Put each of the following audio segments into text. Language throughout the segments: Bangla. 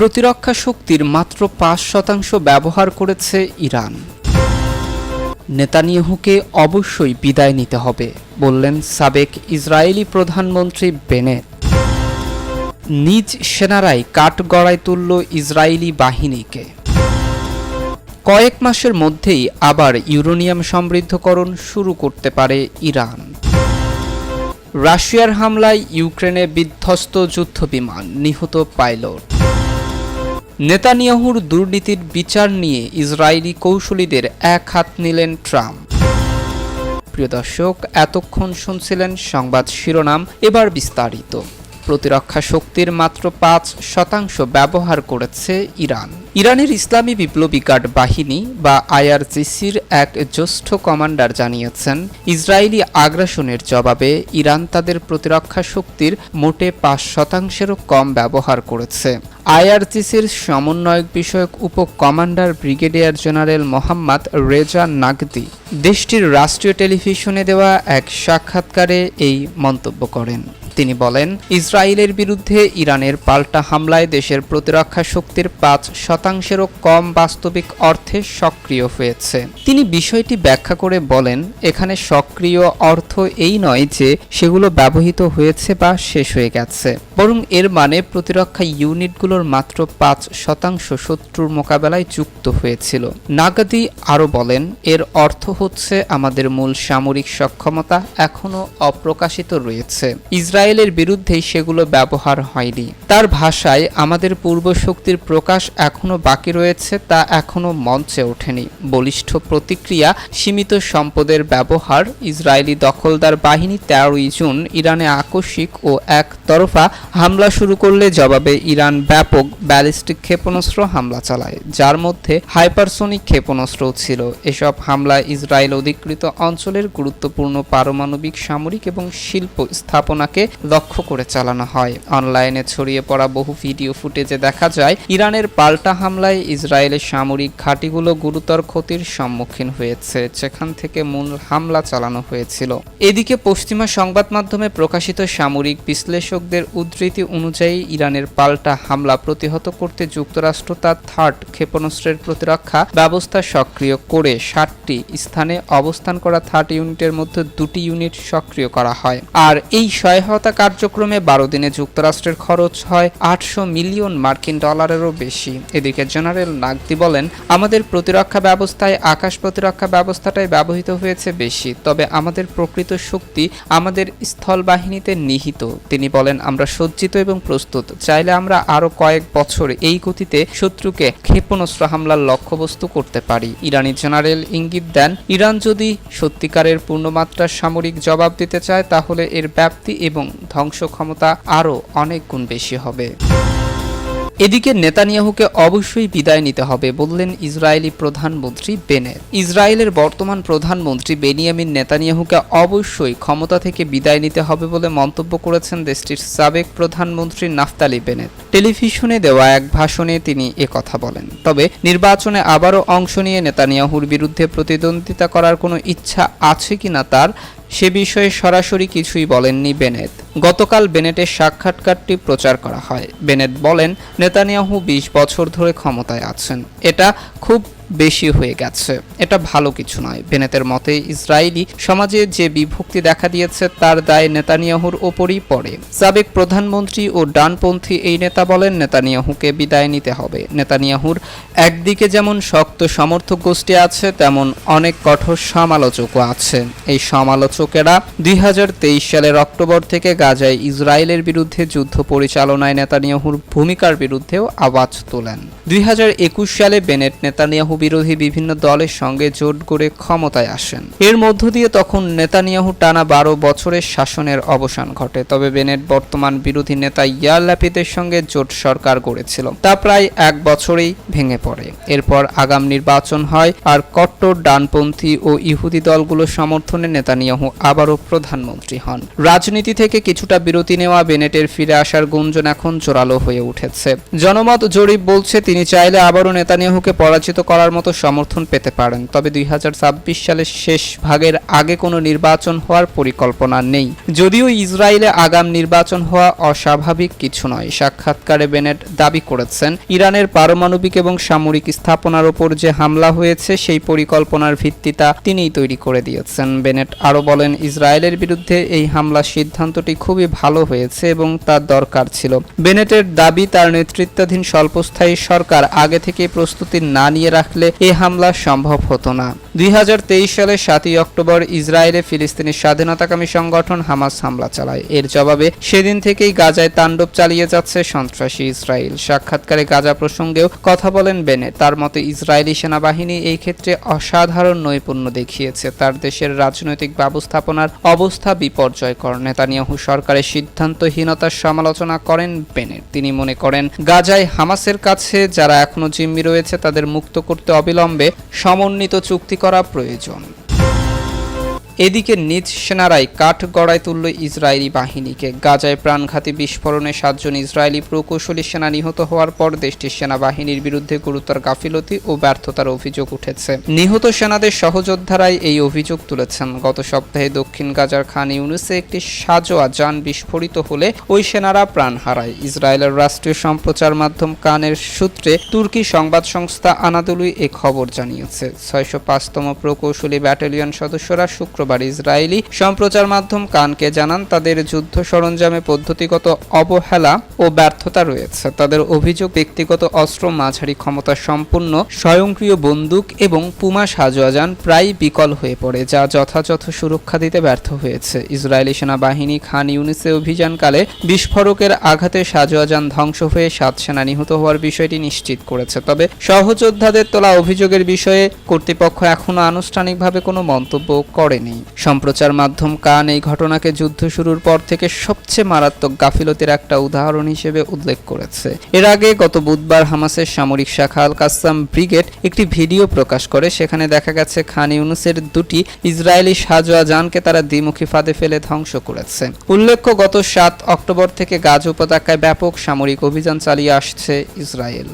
প্রতিরক্ষা শক্তির মাত্র পাঁচ শতাংশ ব্যবহার করেছে ইরান। নেতানিয়াহুকে অবশ্যই বিদায় নিতে হবে, বললেন সাবেক ইসরায়েলি প্রধানমন্ত্রী বেনেট নিজ সেনারাই কাঠগড়ায় তুলল ইসরায়েলি বাহিনীকে। কয়েক মাসের মধ্যেই আবার ইউরেনিয়াম সমৃদ্ধকরণ শুরু করতে পারে ইরান। রাশিয়ার হামলায় ইউক্রেনে বিধ্বস্ত যুদ্ধবিমান, নিহত পাইলট। নেতানিয়াহুর দুর্নীতির বিচার নিয়ে ইসরায়েলি কৌশলীদের এক হাত নিলেন ট্রাম্প। প্রিয় দর্শক, এতক্ষণ শুনছিলেন সংবাদ শিরোনাম, এবার বিস্তারিত। প্রতিরক্ষা শক্তির মাত্র পাঁচ শতাংশ ব্যবহার করেছে ইরান। ইরানের ইসলামী বিপ্লবী গার্ড বাহিনী বা আইআরজিসির এক জ্যেষ্ঠ কমান্ডার জানিয়েছেন, ইসরায়েলি আগ্রাসনের জবাবে ইরান তাদের প্রতিরক্ষা শক্তির মোটে পাঁচ শতাংশেরও কম ব্যবহার করেছে। আইআরজিসির সমন্বয়ক বিষয়ক উপ commander brigadier general Mohammad Reza Naghdi দেশটির রাষ্ট্রীয় টেলিভিশনে দেওয়া এক সাক্ষাৎকারে এই মন্তব্য করেন। তিনি বলেন, ইসরায়েলের বিরুদ্ধে ইরানের পাল্টা হামলায় দেশের প্রতিরক্ষা শক্তির পাঁচ শতাংশেরও কম বাস্তবিক অর্থে সক্রিয় হয়েছে। তিনি বিষয়টি ব্যাখ্যা করে বলেন, এখানে সক্রিয় অর্থ এই নয় যে সেগুলো ব্যবহৃত হয়েছে বা শেষ হয়ে গেছে, বরং এর মানে প্রতিরক্ষা ইউনিটগুলোর মাত্র পাঁচ শতাংশ শত্রুর মোকাবেলায় যুক্ত হয়েছিল। নাগাদি আরও বলেন, এর অর্থ হচ্ছে আমাদের মূল সামরিক সক্ষমতা এখনও অপ্রকাশিত রয়েছে। ইসরায়েলের বিরুদ্ধেই সেগুলো ব্যবহার হয়নি। তার ভাষায় আমাদের পূর্ব শক্তির প্রকাশ এখনও বাকি রয়েছে তা এখনও মঞ্চে ওঠেনি। বলিষ্ঠ প্রতিক্রিয়া, সীমিত সম্পদের ব্যবহার, ইসরায়েলি দখলদার বাহিনী তেরোই জুন ইরানে আকস্মিক ও একতরফা হামলা শুরু করলে জবাবে ইরান ব্যাপক ব্যালিস্টিক ক্ষেপণাস্ত্র হামলা চালায়, যার মধ্যে হাইপারসোনিক ক্ষেপণাস্ত্রও ছিল। এসব হামলা ইসরায়েল অধিকৃত অঞ্চলের গুরুত্বপূর্ণ পারমাণবিক, সামরিক এবং শিল্প স্থাপনাকে লক্ষ্য করে চালানো হয়। অনলাইনে ছড়িয়ে পড়া বহু ভিডিও ফুটেজে দেখা যায়, ইরানের পাল্টা হামলায় ইসরায়েলের সামরিক ঘাঁটিগুলো গুরুতর ক্ষতির সম্মুখীন হয়েছে, যেখান থেকে মূল হামলা চালানো হয়েছিল। এদিকে পশ্চিমা সংবাদ মাধ্যমে প্রকাশিত সামরিক বিশ্লেষকদের উদ্ধৃতি অনুযায়ী, ইরানের পাল্টা হামলা প্রতিহত করতে যুক্তরাষ্ট্র তার থার্ড ক্ষেপণাস্ত্রের প্রতিরক্ষা ব্যবস্থা সক্রিয় করে ষাটটি স্থানে অবস্থান করা থার্ড ইউনিটের মধ্যে দুটি ইউনিট সক্রিয় করা হয়। আর এই সহায়তা কার্যক্রমে বারো দিনে যুক্তরাষ্ট্রের খরচ হয় আটশো মিলিয়ন মার্কিন ডলারেরও বেশি। এদিকে জেনারেল নাগদি বলেন, আমাদের প্রতিরক্ষা ব্যবস্থায় আকাশ প্রতিরক্ষা ব্যবস্থাটাই ব্যবহৃত হয়েছে বেশি, তবে আমাদের প্রকৃত শক্তি আমাদের স্থল বাহিনীতে নিহিত। তিনি বলেন, আমরা সজ্জিত এবং প্রস্তুত। চাইলে আমরা আরও কয়েক বছর এই গতিতে শত্রুকে ক্ষেপণাস্ত্র হামলার লক্ষ্যবস্তু করতে পারি। ইরানি জেনারেল ইঙ্গিত দেন, ইরান যদি সত্যিকারের পূর্ণমাত্রার সামরিক জবাব দিতে চায়, তাহলে এর ব্যাপ্তি এবং ধ্বংস ক্ষমতা আরও অনেক গুণ বেশি হবে। এদিকে নেতানিয়াহুকে অবশ্যই বিদায় নিতে হবে, বললেন ইসরায়েলি প্রধানমন্ত্রী বেনেট ইসরায়েলের বর্তমান প্রধানমন্ত্রী বেনিয়ামিন নেতানিয়াহুকে অবশ্যই ক্ষমতা থেকে বিদায় নিতে হবে বলে মন্তব্য করেছেন দেশটির সাবেক প্রধানমন্ত্রী নাফতালি বেনেট টেলিভিশনে দেওয়া এক ভাষণে তিনি কথা বলেন, তবে নির্বাচনে আবারও অংশ নিয়ে নেতানিয়াহুর বিরুদ্ধে প্রতিদ্বন্দ্বিতা করার কোনো ইচ্ছা আছে কিনা তার সে বিষয়ে সরাসরি কিছুই বলেননি বেনেত। গতকাল বেনেটের সাক্ষাৎকারটি প্রচার করা হয়। বেনেট বলেন, নেতানিয়াহু বিশ বছর ধরে ক্ষমতায় আছেন। এটা খুব বেশি হয়ে গেছে। এটা ভালো কিছু নয়। বেনেতের মতে, ইসরায়েলি সমাজে যে বিভক্তি দেখা দিয়েছে, তার দায় নেতানিয়াহুর ওপরই পড়ে। সাবেক প্রধানমন্ত্রী ও ডানপন্থী এই নেতা বলেন, নেতানিয়াহুকে বিদায় নিতে হবে। নেতানিয়াহুর একদিকে যেমন শক্ত সমর্থক গোষ্ঠী আছে, তেমন অনেক কঠোর সমালোচকও আছে। এই সমালোচকেরা দুই হাজার তেইশ সালের অক্টোবর থেকে গাজায় ইসরায়েলের বিরুদ্ধে যুদ্ধ পরিচালনায় নেতানিয়াহুর ভূমিকার বিরুদ্ধেও আওয়াজ তোলেন। দুই হাজার একুশ সালে বেনেট নেতানিয়াহু বিরোধী বিভিন্ন দলের সঙ্গে জোট করে ক্ষমতায় আসেন। এর মধ্য দিয়ে তখন নেতানিয়াহু টানা বারো বছরের শাসনের অবসান ঘটে, তবে বেনেট বর্তমান বিরোধী নেতা ইয়ার ল্যাপিদের সঙ্গে জোট সরকার গড়েছিল। তা প্রায় এক বছরেই ভেঙে পড়ে। এরপর আগাম নির্বাচন হয় আর কট্টর, ডানপন্থী ও ইহুদি দলগুলো সমর্থনে নেতানিয়াহু আবারও প্রধানমন্ত্রী হন। রাজনীতি থেকে কিছুটা বিরতি নেওয়া বেনেটের ফিরে আসার গুঞ্জন এখন জোরালো হয়ে উঠেছে। জনমত জরিপ বলছে, তিনি চাইলে আবারও নেতানিয়াহুকে পরাজিত করার করার মতো সমর্থন পেতে পারেন, তবে দুই হাজার ছাব্বিশ সালের শেষ ভাগের আগে কোনো নির্বাচন হওয়ার পরিকল্পনা নেই। যদিও ইসরায়েলে আগাম নির্বাচন হওয়া অস্বাভাবিক কিছু নয়, সাক্ষাৎকারে বেনেট দাবি করেছেন, ইরানের পারমাণবিক এবং সামরিক স্থাপনার ওপর যে হামলা হয়েছে সেই পরিকল্পনার ভিত্তিটা তিনিই তৈরি করে দিয়েছেন। বেনেট আরও বলেন, ইসরায়েলের বিরুদ্ধে এই হামলার সিদ্ধান্তটি খুবই ভালো হয়েছে এবং তার দরকার ছিল। বেনেটের দাবি তার নেতৃত্বাধীন স্বল্পস্থায়ী সরকার আগে থেকে প্রস্তুতি না নিয়ে রাখলে এ হামলা সম্ভব হতো না। দুই হাজার তেইশ সালের সাতই অক্টোবর ইসরায়েলে ফিলিস্তিনি স্বাধীনতাকামী সংগঠন হামাস হামলা চালায়। এর জবাবে সেদিন থেকেই গাজায় তাণ্ডব চালিয়ে যাচ্ছে সন্ত্রাসী ইসরায়েল। সাক্ষাৎকারে গাজা প্রসঙ্গেও কথা বলেন বেনে। তার মতে, ইসরায়েলি সেনাবাহিনী এই ক্ষেত্রে অসাধারণ নৈপুণ্য দেখিয়েছে। তার দেশের রাজনৈতিক ব্যবস্থাপনার অবস্থা বিপর্যয়কর। নেতানিয়াহু সরকারের সিদ্ধান্তহীনতার সমালোচনা করেন বেনেট তিনি মনে করেন, গাজায় হামাসের কাছে যারা এখনও জিম্মি রয়েছে, তাদের মুক্ত করতে অবিলম্বে সমন্বিত চুক্তি করা প্রয়োজন। এদিকে নিজ সেনারাই কাঠ গড়ায় তুলল ইসরায়েলি বাহিনীকে। গাজায় প্রাণঘাতী বিস্ফোরণে সাতজন ইসরায়েলি প্রকৌশলী সেনা নিহত হওয়ার পর দেশটির সেনাবাহিনীর বিরুদ্ধে গুরুতর গাফিলতি ও ব্যর্থতার অভিযোগ উঠেছে। নিহত সেনাদের সহযোদ্ধারাই এই অভিযোগ তুলেছেন। গত সপ্তাহে দক্ষিণ গাজার খান ইউনুসে একটি সাজোয়া যান বিস্ফোরিত হলে ওই সেনারা প্রাণ হারায়। ইসরায়েলের রাষ্ট্রীয় সম্প্রচার মাধ্যম কানের সূত্রে তুর্কি সংবাদ সংস্থা আনাদুলুই এ খবর জানিয়েছে। ছয়শো পাঁচতম প্রকৌশলী ব্যাটালিয়ন সদস্যরা শুক্রবার ইসরায়েলি সম্প্রচার মাধ্যম কানকে জানান, তাদের যুদ্ধ সরঞ্জামে পদ্ধতিগত অবহেলা ও ব্যর্থতা রয়েছে। তাদের অভিযোগ, ব্যক্তিগত অস্ত্র, মাঝারি ক্ষমতা সম্পন্ন, স্বয়ংক্রিয় বন্দুক এবং পুমা সাজোয়াজান প্রায় বিকল হয়ে পড়ে, যা যথাযথ সুরক্ষা দিতে ব্যর্থ হয়েছে। ইসরায়েলি সেনাবাহিনী খান ইউনিসে অভিযানকালে বিস্ফোরকের আঘাতে সাজোয়াজান ধ্বংস হয়ে সাত সেনা নিহত হওয়ার বিষয়টি নিশ্চিত করেছে। তবে সহযোদ্ধাদের তোলা অভিযোগের বিষয়ে কর্তৃপক্ষ এখনও আনুষ্ঠানিকভাবে কোনো মন্তব্য করেনি। সম্প্রচার মাধ্যম কান এই ঘটনাকে যুদ্ধ শুরুর পর থেকে সবচেয়ে মারাত্মক গাফিলতির একটা উদাহরণ হিসেবে উল্লেখ করেছে। এর আগে গত বুধবার হামাসের সামরিক শাখা আল কাসাম ব্রিগেড একটি ভিডিও প্রকাশ করে, সেখানে দেখা গেছে খান ইউনুসের দুটি ইসরায়েলি সাজোয়া যানকে তারা দ্বিমুখী ফাঁদে ফেলে ধ্বংস করেছে। উল্লেখ্য, গত সাত অক্টোবর থেকে গাজ উপত্যকায় ব্যাপক সামরিক অভিযান চালিয়ে আসছে ইসরায়েল।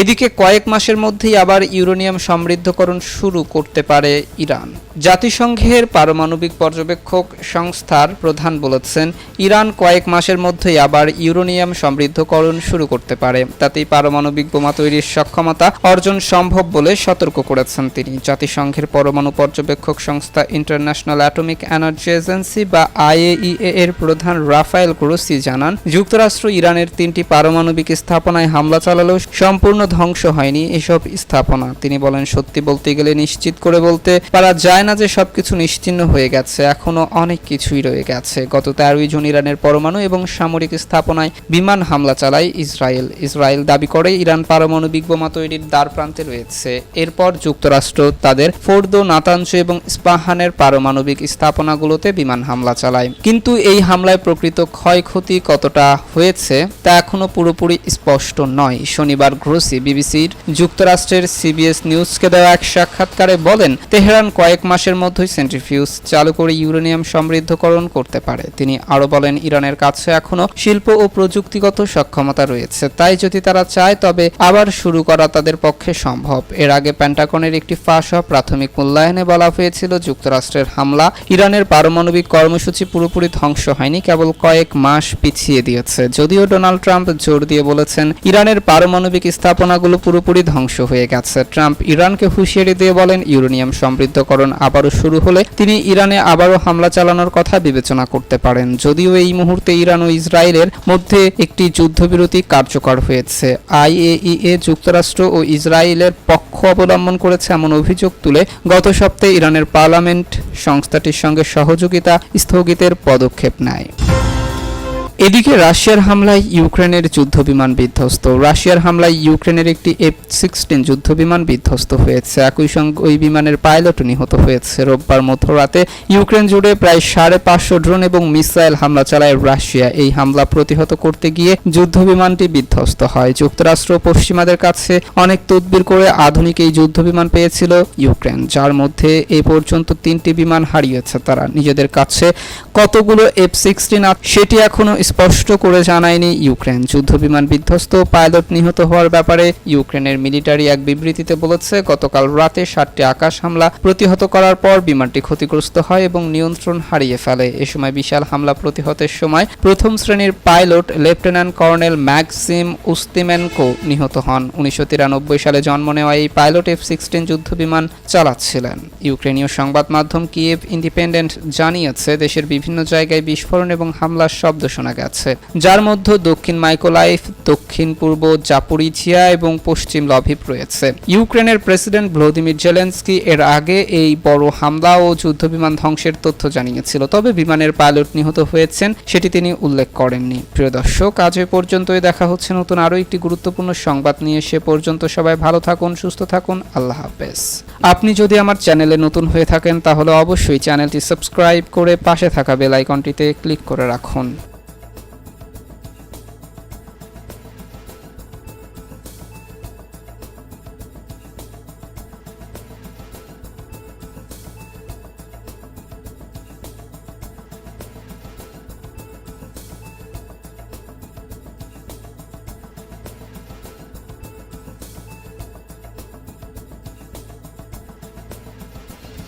এদিকে কয়েক মাসের মধ্যেই আবার ইউরেনিয়াম সমৃদ্ধকরণ শুরু করতে পারে ইরান। জাতিসংঘের পারমাণবিক পর্যবেক্ষক সংস্থার প্রধান বলেছেন, ইরান কয়েক মাসের মধ্যেই আবার ইউরেনিয়াম সমৃদ্ধকরণ শুরু করতে পারে। তাতেই পারমাণবিক বোমা তৈরির সক্ষমতা অর্জন সম্ভব বলে সতর্ক করেছেন তিনি। জাতিসংঘের পরমাণু পর্যবেক্ষক সংস্থা ইন্টারন্যাশনাল অ্যাটমিক এনার্জি এজেন্সি বা আইএইএ এর প্রধান রাফায়েল গ্রোসি জানান, যুক্তরাষ্ট্র ইরানের তিনটি পারমাণবিক স্থাপনায় হামলা চালালেও সম্পূর্ণ ধ্বংস হয়নি এসব স্থাপনা। তিনি বলেন, সত্যি বলতে গেলে নিশ্চিত করে বলতে পারা যায় না যে সবকিছু নিশ্চিহ্ন হয়ে গেছে, এখনও অনেক কিছুই রয়ে গেছে। গত তেরোই জুন ইরানের পরমাণু এবং সামরিক স্থাপনায় বিমান হামলা চালায় ইসরায়েল। ইসরায়েল দাবি করে, ইরান পারমাণবিক বোমা তৈরির দ্বার প্রান্তে রয়েছে। এরপর যুক্তরাষ্ট্র তাদের ফোর্দো নাতাঞ্চ এবং স্পাহানের পারমাণবিক স্থাপনাগুলোতে বিমান হামলা চালায়। কিন্তু এই হামলায় প্রকৃত ক্ষয়ক্ষতি কতটা হয়েছে তা এখনও পুরোপুরি স্পষ্ট নয়। শনিবার গ্রোসি বিবিসির যুক্তরাষ্ট্রের সিবিএস নিউজকে দেওয়া এক সাক্ষাৎকারে বলেন, তেহরান কয়েক মাসের মধ্যেই সেন্ট্রিফিউজ চালু করে ইউরেনিয়াম সমৃদ্ধকরণ করতে পারে। তিনি আরও বলেন, ইরানের কাছে এখনও শিল্প ও প্রযুক্তিগত সক্ষমতা রয়েছে। তাই যদি তারা চায়, তবে আবার শুরু করা তাদের পক্ষে সম্ভব। এর আগে প্যান্টাগনের একটি ফাঁস হওয়া প্রাথমিক মূল্যায়নে বলা হয়েছিল, যুক্তরাষ্ট্রের হামলা ইরানের পারমাণবিক কর্মসূচি পুরোপুরি ধ্বংস হয়নি, কেবল কয়েক মাস পিছিয়ে দিয়েছে। যদিও ডোনাল্ড ট্রাম্প জোর দিয়ে বলেছেন, ইরানের পারমাণবিক স্থাপনাগুলো পুরোপুরি ধ্বংস হয়ে গেছে। ট্রাম্প ইরানকে হুঁশিয়ারি দিয়ে বলেন, ইউরেনিয়াম সমৃদ্ধকরণ আবারও শুরু হলে তিনি ইরানে আবারও হামলা চালানোর কথা বিবেচনা করতে পারেন। যদিও এই মুহূর্তে ইরান ও ইসরায়েলের মধ্যে একটি যুদ্ধবিরতি কার্যকর হয়েছে। আইএইএ, যুক্তরাষ্ট্র ও ইসরায়েলের পক্ষ অবলম্বন করেছে এমন অভিযোগ তুলে গত সপ্তাহে ইরানের পার্লামেন্ট সংস্থাটির সঙ্গে সহযোগিতা স্থগিতের পদক্ষেপ নেয়। এদিকে রাশিয়ার হামলায় ইউক্রেনের যুদ্ধবিমান বিধ্বস্ত। রাশিয়ার হামলায় ইউক্রেনের একটি এফ সিক্সটিন যুদ্ধবিমান বিধ্বস্ত হয়েছে। একই সঙ্গে ওই বিমানের পাইলটও নিহত হয়েছে। রোববার মধ্যরাতে ইউক্রেন জুড়ে প্রায় সাড়ে পাঁচশো ড্রোন এবং মিসাইল হামলা চালায় রাশিয়া। এই হামলা প্রতিহত করতে গিয়ে যুদ্ধবিমানটি বিধ্বস্ত হয়। যুক্তরাষ্ট্র পশ্চিমাদের কাছে অনেক তদবির করে আধুনিক এই যুদ্ধবিমান পেয়েছিল ইউক্রেন, যার মধ্যে এ পর্যন্ত তিনটি বিমান হারিয়েছে তারা। নিজেদের কাছে কতগুলো এফ সিক্সটিন সেটি এখনও স্পষ্ট করে জানায়নি ইউক্রেন। যুদ্ধবিমান বিধ্বস্ত পাইলট নিহত হওয়ার ব্যাপারে ইউক্রেনের মিলিটারি এক বিবৃতিতে বলেছে, গতকাল রাতে সাতটি আকাশ হামলা প্রতিহত করার পর বিমানটি ক্ষতিগ্রস্ত হয় এবং নিয়ন্ত্রণ হারিয়ে ফেলে। এ সময় বিশাল হামলা প্রতিহতের সময় প্রথম শ্রেণির pilot lieutenant colonel Maxim Ustimenko নিহত হন। উনিশশো তিরানব্বই সালে জন্ম নেওয়া এই পাইলট এফ সিক্সটিন যুদ্ধবিমান চালাচ্ছিলেন। ইউক্রেনীয় সংবাদ মাধ্যম কিয়েভ ইন্ডিপেন্ডেন্ট জানিয়েছে, দেশের বিভিন্ন জায়গায় বিস্ফোরণ এবং হামলার শব্দ শোনা গেছে। যার মধ্যে দক্ষিণ মাইকোলাইফ, দক্ষিণ পূর্ব জাপুরিঝিয়া এবং পশ্চিম লভিভ রয়েছে। ইউক্রেনের প্রেসিডেন্ট ভ্লাদিমির জেলেন্সকি এর আগে এই বড় হামলা ও যুদ্ধবিমান ধ্বংসের তথ্য জানিয়েছিল, তবে বিমানের পাইলট নিহত হয়েছেন সেটি তিনি উল্লেখ করেননি। প্রিয় দর্শক, আজ এ পর্যন্তই দেখা হচ্ছে নতুন আরও একটি গুরুত্বপূর্ণ সংবাদ নিয়ে। সে পর্যন্ত সবাই ভালো থাকুন, সুস্থ থাকুন, আল্লাহ হাফেজ। আপনি যদি আমার চ্যানেলে নতুন হয়ে থাকেন, তাহলে অবশ্যই চ্যানেলটি সাবস্ক্রাইব করে পাশে থাকা বেল আইকনটিতে ক্লিক করে রাখুন।